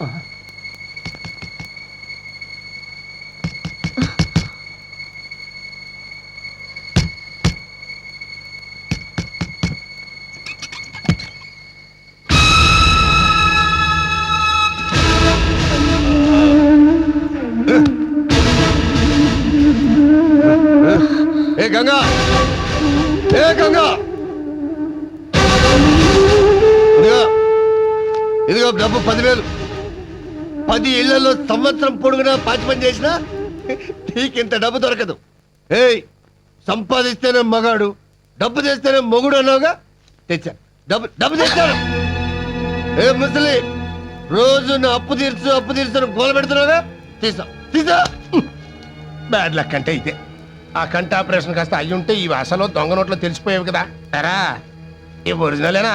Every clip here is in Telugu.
ఏ గంగా! ఏ గంగా! ఇదిగో ఇదిగో డబ్బు పదివేలు. పది ఇళ్ళలో సంవత్సరం పొడుగునా పాచి పని చేసినా నీకింత డబ్బు దొరకదు. ఏయ్ సంపాదిస్తేనే మగాడు డబ్బు తెస్తేనే మొగుడు అన్నావుగా? తెచ్చా. డబ్బు డబ్బు తెచ్చాను ఏ ముసలి రోజు నా అప్పు తీర్చు అప్పు తీర్చు గోల పెడుతున్నావుగా? తీసా తీసా. బ్యాడ్ లక్ అంటే ఇదే. ఆ కంటి ఆపరేషన్ కాస్త అయ్యి ఉంటే ఈ వాసలో దొంగ నోట్లో తెలిసిపోయేవి కదా. ఎరా ఈ ఒరిజినలేనా?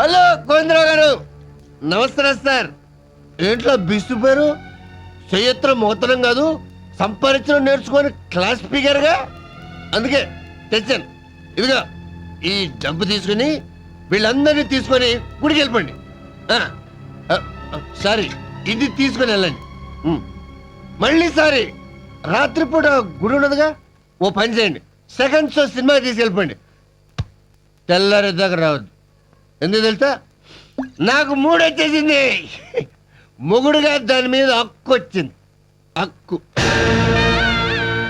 హలో గోవిందరావు గారు. నమస్తే సార్. ఏంట్లో బిస్తుపోయారు చెయ్యత్ర మోతనం కాదు సంపాదించడం నేర్చుకొని క్లాస్ స్పీకర్గా అందుకే తెచ్చాను. ఇదిగో ఈ డబ్బు తీసుకుని వీళ్ళందరినీ తీసుకొని గుడికి వెళ్ళిపోండి. సారీ ఇది తీసుకొని వెళ్ళండి. మళ్ళీ సారీ రాత్రిపూట గుడి ఉన్నదిగా? ఓ పని చేయండి. సెకండ్ షో సినిమా తీసుకెళ్ళిపోండి. తెల్లారి దగ్గర రావద్దు. ఎందుకు తెలుసా? నాకు మూడు వచ్చేసింది మొగుడుగా దాని మీద హక్కు వచ్చింది హక్కు.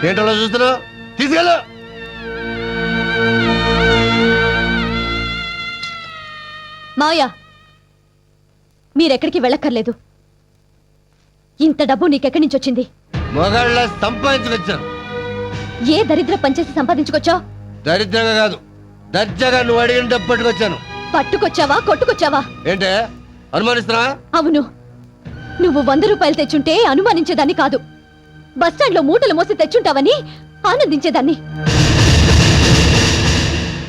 ఏంటో చూస్తున్నావు? తీసుకెళ్ళు. మావయ్య మీరెక్కడికి వెళ్ళక్కర్లేదు. ఇంత డబ్బు నీకెక్కడి నుంచి వచ్చింది? మొగాళ్ళ సంపాదించుకొచ్చాను. ఏ దరిద్ర పంచేసి సంపాదించుకొచ్చావు? దరిద్రంగా కాదు దర్జాగా నువ్వు అడిగిన డబ్బు పట్టుకొచ్చాను. పట్టుకొచ్చావా కొట్టుకొచ్చావా? ఏంటే? అనుమానిస్తున్నావా? అవును. నువ్వు వంద రూపాయలు తెచ్చుంటే అనుమానించేదాన్ని కాదు. బస్టాండ్లో మూటలు మోసి తెచ్చుంటావని ఆనందించేదాన్ని.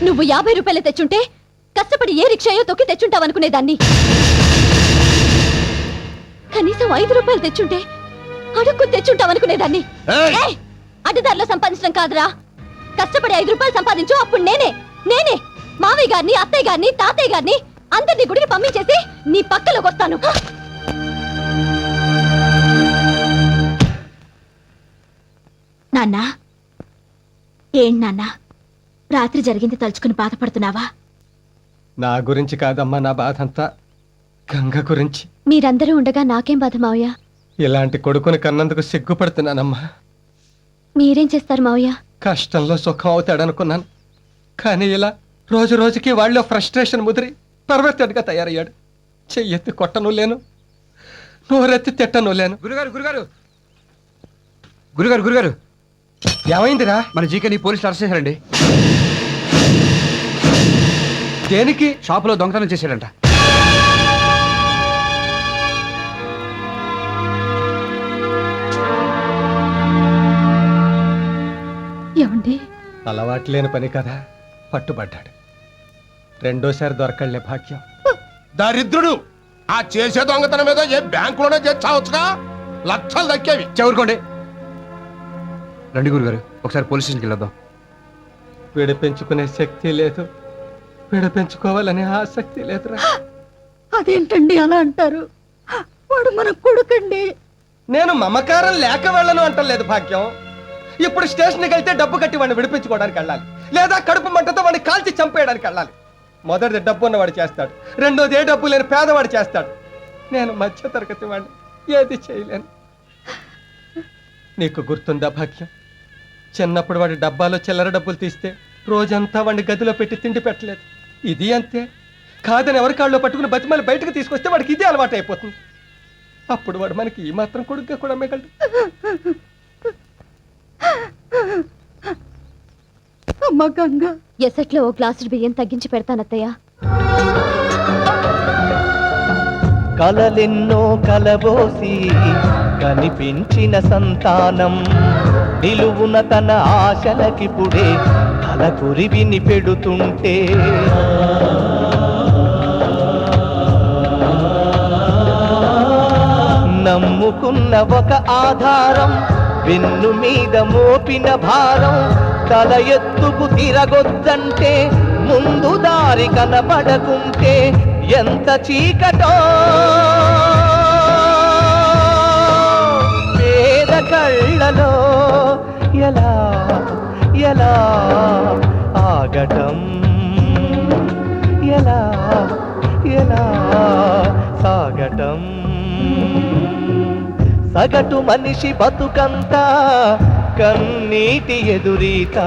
నువ్వు యాభై రూపాయలు తెచ్చుంటే కష్టపడి ఏ రిక్షాయో తొక్కి తెచ్చుంటావనుకునేదాన్ని. కనీసం ఐదు రూపాయలు తెచ్చుంటే అడుక్కు తెచ్చుంటావనుకునేదాన్ని! అడ్డదారిలో సంపాదించడం కాదురా. కష్టపడి ఐదు రూపాయలు సంపాదించు అప్పుడు నేనే నేనే. మావయ్య గారిని అత్తయ్య గారిని తాతయ్య గారిని అందరినీ గుడికి పంపించేసి నీ పక్కలోకి వస్తాను. నాన్నా ఏం నాన్నా? రాత్రి జరిగింది తలుచుకుని బాధపడుతున్నావా? నా గురించి కాదమ్మా నా బాధ అంతా గంగ గురించి. మీరందరూ ఉండగా నాకేం బాధ మావయ్య? ఇలాంటి కొడుకుని కన్నందుకు సిగ్గుపడుతున్నానమ్మా. మీరేం చేస్తారు మావయ్య? కష్టంలో సుఖం అవుతాడనుకున్నాను. కానీ ఇలా రోజు రోజుకి వాళ్ళలో ఫ్రస్ట్రేషన్ ముదిరి పర్వర్తెడ్గా తయారయ్యాడు. చెయ్యెత్తి కొట్టను లేను నోరెత్తి తిట్టను లేను. గురుగారు గురుగారు! గురుగారు గురుగారు! ఏమైందిరా? మన జీకేని పోలీసులు అరెస్ట్ చేశారండి. దేనికి? షాపులో దొంగతనం చేశాడంట. ఏమండి? అలవాటు లేని పని కదా పట్టుబడ్డాడు. రెండోసారి దొరకళ్ళే భాగ్యం. దరిద్రుడు! ఆ చేసే దొంగతనం ఏదో ఏ బ్యాంకులోనే చేసి చావచ్చుగా లక్షలు దక్కేవి. చెవురుకోండి రండి గురుగారు ఒకసారి పోలీస్ స్టేషన్కి వెళ్ళొద్దాం విడిపించుకునే శక్తి లేదు. విడిపించుకోవాలనే ఆసక్తి లేదురా. అదేంటండి అలా అంటారు? వాడు మన కొడుకండి. నేను మమకారం లేక వెళ్ళను అంటలేదు భాగ్యం. ఇప్పుడు స్టేషన్కి వెళ్తే డబ్బు కట్టి వాడిని విడిపించుకోవడానికి వెళ్ళాలి. లేదా కడుపు మంటతో వాడిని కాల్చి చంపేయడానికి వెళ్ళాలి. మొదటిది డబ్బు ఉన్నవాడు చేస్తాడు. రెండోది ఏ డబ్బు లేని పేదవాడు చేస్తాడు. నేను మధ్య తరగతి వాడిని ఏది చేయలేను. నీకు గుర్తుందా భాగ్యం? చిన్నప్పుడు వాడి డబ్బాలో చిల్లర డబ్బులు తీస్తే రోజంతా వాడిని గదిలో పెట్టి తిండి పెట్టలేదు. ఇది అంతే. కాదని ఎవరి కాళ్ళలో పట్టుకుని బతిమాలి బయటకు తీసుకొస్తే వాడికి ఇదే అలవాటు అయిపోతుంది అప్పుడు వాడు మనకి ఈ మాత్రం కొడుగ్గా కూడా మిగలడు. అమ్మ గంగ ఎసట్లో ఓ గ్లాసు బియ్యం తగ్గించి పెడతానత్తయ్య కలలెన్నో కలబోసి కనిపించిన సంతానం నిలువున తన ఆశలకిపుడే తల కురివిని పెడుతుంటే. నమ్ముకున్న ఒక ఆధారం వెన్ను మీద మోపిన భారం తల ఎత్తుకు తిరగొద్దంటే ముందు దారి కనబడకుంటే ఎంత చీకటో. పేద కళ్ళలో ఎలా ఎలా ఆగటం? సగటు మనిషి బతుకంతా కన్నీటి ఎదురీత.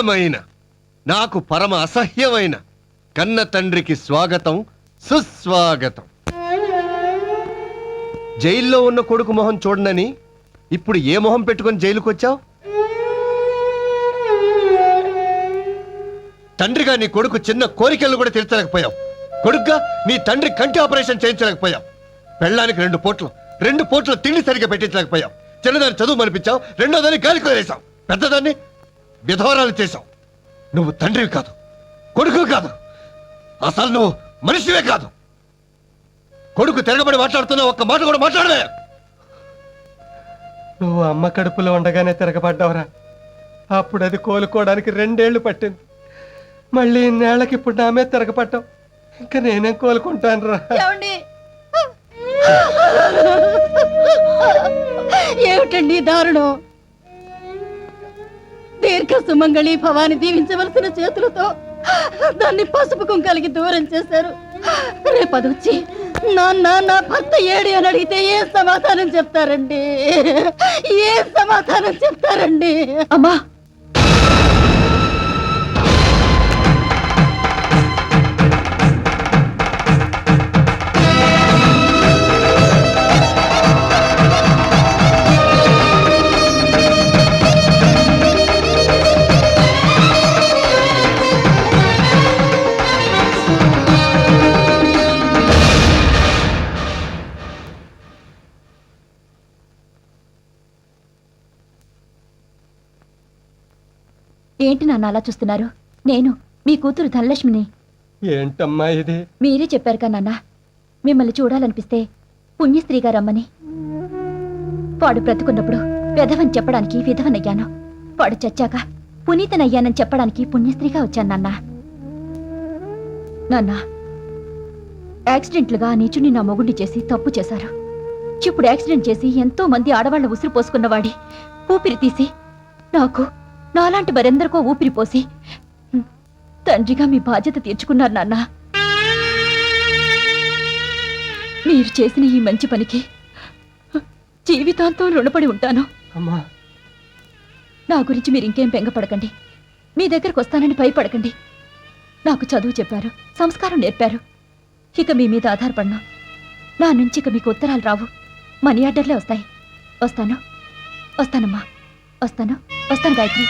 ప్రియమైన నాకు పరమ అసహ్యమైన కన్న తండ్రికి స్వాగతం సుస్వాగతం. జైల్లో ఉన్న కొడుకు మొహం చూడనని ఇప్పుడు ఏ మొహం పెట్టుకొని జైలుకొచ్చావు? తండ్రిగా నీ కొడుకు చిన్న కోరికలు కూడా తీర్చలేకపోయావు. కొడుగ్గా నీ తండ్రి కంటి ఆపరేషన్ చేయించలేకపోయావు. పెళ్ళానికి రెండు పోట్లు రెండు పోట్లు తిండి సరిగ్గా పెట్టించలేకపోయావు. చిన్నదాన్ని చదువు మనిపించావు రెండోదాన్ని గాలి కుదిరేశావు పెద్దదాన్ని విధవరాలు చేశావు. నువ్వు తండ్రివి కాదు కొడుకు కాదు. అసలు నువ్వు మనిషివే కాదు. కొడుకు తిరగబడి మాట్లాడుతున్నా ఒక్క మాట కూడా మాట్లాడలే నువ్వు అమ్మ కడుపులో ఉండగానే తిరగబడ్డావురా. అప్పుడు అది కోలుకోవడానికి రెండేళ్ళు పట్టింది. మళ్ళీ ఇన్నేళ్ళకి ఇప్పుడు నా మీద తిరగబడ్డావు. ఇంకా నేనేం కోలుకుంటాను రా ఏమండి? ఏమిటండి దారుణం? దీర్ఘ సుమంగళి భవాని దీవించవలసిన చేతులతో దాన్ని పసుపు కుంకాలకి దూరం చేశారు. రేపదొచ్చి నాన్న నా భర్త ఏడి అని అడిగితే ఏ సమాధానం చెప్తారండి? ఏ సమాధానం చెప్తారండి? అమ్మా ఏంటి నాన్న అలా చూస్తున్నారు? నేను మీ కూతురు ధనలక్ష్మిని. ఏంటమ్మా ఇది? మీరే చెప్పారు కదా నాన్న మిమ్మల్ని చూడాలనిపిస్తే పుణ్యస్త్రీగా రమ్మని. వాడు బ్రతుకున్నప్పుడు విధవని చెప్పడానికి విధవనయ్యాను. వాడు చచ్చాక పునీతనయ్యానని చెప్పడానికి పుణ్యస్త్రీగా వచ్చాను నాన్న. నాన్న యాక్సిడెంట్లుగా నీచుని నా మొగుడిని చేసి తప్పు చేశారు. ఇప్పుడు యాక్సిడెంట్ చేసి ఎంతో మంది ఆడవాళ్ళ ఉసురు పోసుకున్నవాడి ఊపిరి తీసి నాకు నాలాంటి మరెందరికో ఊపిరి పోసి హ్మ్, తండ్రిగా మీ బాధ్యత తీర్చుకున్నారు నాన్న. మీరు చేసిన ఈ మంచి పనికి జీవితాంతం రుణపడి ఉంటాను. అమ్మా. నా గురించి మీరు ఇంకేం బెంగపడకండి. మీ దగ్గరకు వస్తానని భయపడకండి. నాకు చదువు చెప్పారు సంస్కారం నేర్పారు. ఇక మీ మీద ఆధారపడను. నా నుంచి ఇక మీకు ఉత్తరాలు రావు. మనీ ఆర్డర్లే వస్తాయి. వస్తాను. వస్తానమ్మా. వస్తాను. వస్తాను గాయత్రి.